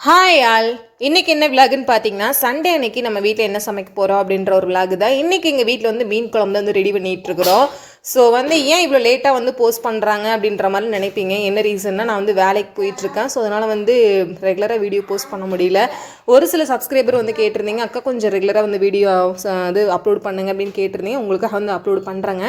Hi all இன்றைக்கி என்ன விலாகுன்னு பார்த்தீங்கன்னா சண்டே அன்னைக்கு நம்ம வீட்டில் என்ன சமைக்க போகிறோம் அப்படின்ற ஒரு விலாகு தான். இன்றைக்கி எங்கள் வீட்டில் வந்து மீன் குழம்பு வந்து ரெடி பண்ணிகிட்ருக்குறோம் ஸோ வந்து ஏன் இவ்வளோ லேட்டாக வந்து போஸ்ட் பண்ணுறாங்க அப்படின்ற மாதிரி நினைப்பீங்க? என்ன ரீசன்னா நான் வந்து வேலைக்கு போயிட்டுருக்கேன். ஸோ அதனால் வந்து ரெகுலராக வீடியோ போஸ்ட் பண்ண முடியல. ஒரு சில சப்ஸ்கிரைபர் வந்து கேட்டிருந்தீங்க அக்கா கொஞ்சம் ரெகுலராக வந்து வீடியோ இது அப்லோட் பண்ணுங்க அப்படின்னு கேட்டிருந்தீங்க. உங்களுக்காக வந்து அப்லோட் பண்ணுறாங்க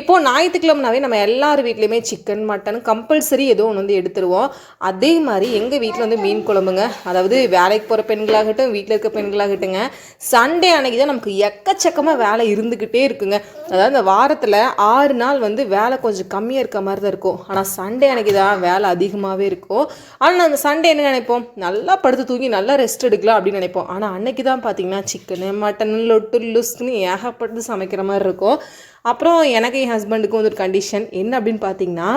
இப்போது ஞாயிற்றுக்கிழமைனாவே நம்ம எல்லார் வீட்லேயுமே சிக்கன் மட்டன் கம்பல்சரி ஏதோ ஒன்று வந்து எடுத்துருவோம். அதே மாதிரி எங்கள் வீட்டில் வந்து மீன் குழம்புங்க. அதாவது வேலைக்கு போகிற பெண்களாகட்டும் வீட்டில் இருக்க பெண்களாகட்டுங்க சண்டே அன்னைக்கு தான் நமக்கு எக்கச்சக்கமாக வேலை இருந்துக்கிட்டே இருக்குங்க. அதாவது இந்த வாரத்தில் ஆறு நாள் வந்து வேலை கொஞ்சம் கம்மியாக இருக்க மாதிரி தான் இருக்கும். ஆனால் சண்டே அன்றைக்கி தான் வேலை அதிகமாகவே இருக்கும். ஆனால் அந்த சண்டே என்ன நினைப்போம்? நல்லா படுத்து தூங்கி நல்லா ரெஸ்ட் எடுக்கலாம் அப்படின்னு நினைப்போம். ஆனால் அன்னைக்கு தான் பார்த்தீங்கன்னா சிக்கனு மட்டன் லொட்டு லுஸ்க்குன்னு ஏகப்பட்டு சமைக்கிற மாதிரி இருக்கும். அப்புறம் எனக்கு என் ஹஸ்பண்டுக்கும் வந்து ஒரு கண்டிஷன் என்ன அப்படின்னு பார்த்தீங்கன்னா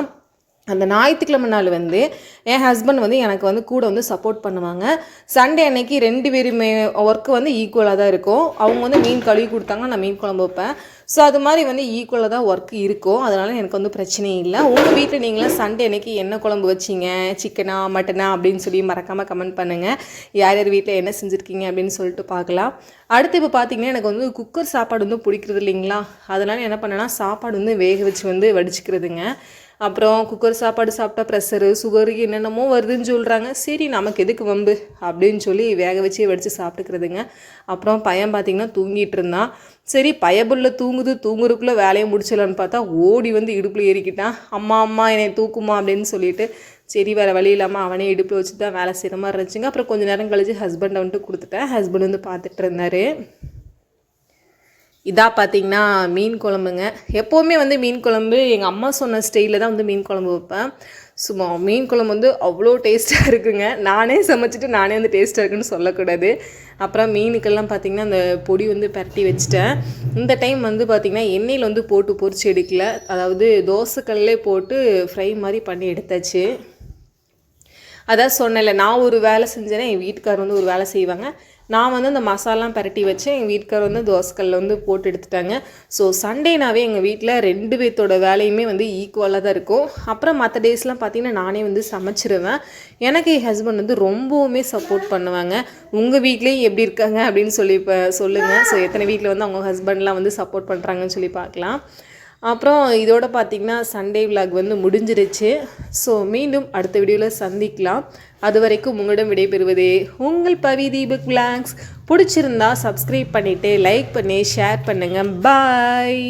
அந்த ஞாயிற்றுக்கிழமை நாள் வந்து என் ஹஸ்பண்ட் வந்து எனக்கு வந்து கூட வந்து சப்போர்ட் பண்ணுவாங்க. சண்டே அன்னைக்கு ரெண்டு பேருமே ஒர்க்கு வந்து ஈக்குவலாக தான் இருக்கும். அவங்க வந்து மீன் கழுவி கொடுத்தாங்க நான் மீன் குழம்பு வைப்பேன். ஸோ அது மாதிரி வந்து ஈக்குவலாக தான் ஒர்க் இருக்கும். அதனால் எனக்கு வந்து பிரச்சனை இல்லை. உங்கள் வீட்டில் நீங்களாம் சண்டே அன்னைக்கு என்ன குழம்பு வச்சிங்க? சிக்கனா மட்டனா அப்படின்னு சொல்லி மறக்காமல் கமெண்ட் பண்ணுங்கள் யார் யார் வீட்டில் என்ன செஞ்சுருக்கீங்க அப்படின்னு சொல்லிட்டு பார்க்கலாம். அடுத்து இப்போ பார்த்தீங்கன்னா எனக்கு வந்து குக்கர் சாப்பாடு வந்து பிடிக்கிறது இல்லைங்களா? அதனால் என்ன பண்ணேன்னா சாப்பாடு வந்து வேக வச்சு வந்து வடிச்சுக்கிறதுங்க. அப்புறம் குக்கர் சாப்பாடு சாப்பிட்டா ப்ரெஷரு சுகரு என்னென்னமோ வருதுன்னு சொல்கிறாங்க சரி நமக்கு எதுக்கு வம்பு? அப்படின்னு சொல்லி வேக வச்சு வடித்து சாப்பிட்டுக்கிறதுங்க. அப்புறம் பையன் பார்த்திங்கன்னா தூங்கிட்டு இருந்தான். சரி பயபுள்ள தூங்குது தூங்குறதுக்குள்ளே வேலையை முடிச்சிடலான்னு பார்த்தா ஓடி வந்து இடுப்பில் ஏறிக்கிட்டான். அம்மா அம்மா என்னை தூக்குமா அப்படின்னு சொல்லிட்டு சரி வேறு வழி இல்லாமல் அவனே இடுப்பில் வச்சு தான் வேலை செய்கிற மாதிரி இருந்துச்சுங்க. அப்புறம் கொஞ்சம் நேரம் கழிச்சு ஹஸ்பண்டை வந்துட்டு கொடுத்துட்டேன். ஹஸ்பண்ட் வந்து பார்த்துட்டு இருந்தார். இதாக பார்த்தீங்கன்னா மீன் குழம்புங்க. எப்போவுமே வந்து மீன் குழம்பு எங்கள் அம்மா சொன்ன ஸ்டைலில் தான் வந்து மீன் குழம்பு வைப்பேன். சும்மா மீன் குழம்பு வந்து அவ்வளோ டேஸ்ட்டாக இருக்குங்க. நானே சமைச்சிட்டு நானே வந்து டேஸ்ட்டாக இருக்குன்னு சொல்லக்கூடாது. அப்புறம் மீனுக்கெல்லாம் பார்த்திங்கன்னா அந்த பொடி வந்து பரட்டி வச்சுட்டேன். இந்த டைம் வந்து பார்த்திங்கன்னா எண்ணெயில் வந்து போட்டு பொரிச்சு எடுக்கல. அதாவது தோசைக்கல்லே போட்டு ஃப்ரை மாதிரி பண்ணி எடுத்தாச்சு. அதான் சொன்னேன்ல நான் ஒரு வேலை செஞ்சேன்னா என் வீட்டுக்கார் வந்து ஒரு வேலை செய்வாங்க. நான் வந்து அந்த மசாலாம் பரட்டி வச்சு எங்கள் வீட்டுக்கார் வந்து தோசைக்கல்ல வந்து போட்டு எடுத்துட்டாங்க. ஸோ சண்டேனாவே எங்கள் வீட்டில் ரெண்டு பேர்த்தோட வேலையுமே வந்து ஈக்குவலாக தான் இருக்கும். அப்புறம் மற்ற டேஸ்லாம் பார்த்தீங்கன்னா நானே வந்து சமைச்சிருவேன். எனக்கு என் ஹஸ்பண்ட் வந்து ரொம்பவுமே சப்போர்ட் பண்ணுவாங்க. உங்கள் வீட்லேயும் எப்படி இருக்காங்க அப்படின்னு சொல்லி இப்போ சொல்லுங்கள் ஸோ எத்தனை வீட்டில் வந்து அவங்க ஹஸ்பண்ட்லாம் வந்து சப்போர்ட் பண்ணுறாங்கன்னு சொல்லி பார்க்கலாம். அப்புறம் இதோட பார்த்திங்கன்னா சண்டே விலாக் வந்து முடிஞ்சிருச்சு. ஸோ மீண்டும் அடுத்த வீடியோவில் சந்திக்கலாம். அது வரைக்கும் உங்களிடம் விடைபெறுவதே உங்கள் பவி தீபக் விலாக்ஸ் பிடிச்சிருந்தா சப்ஸ்கிரைப் பண்ணிவிட்டு லைக் பண்ணி ஷேர் பண்ணுங்கள் பாய்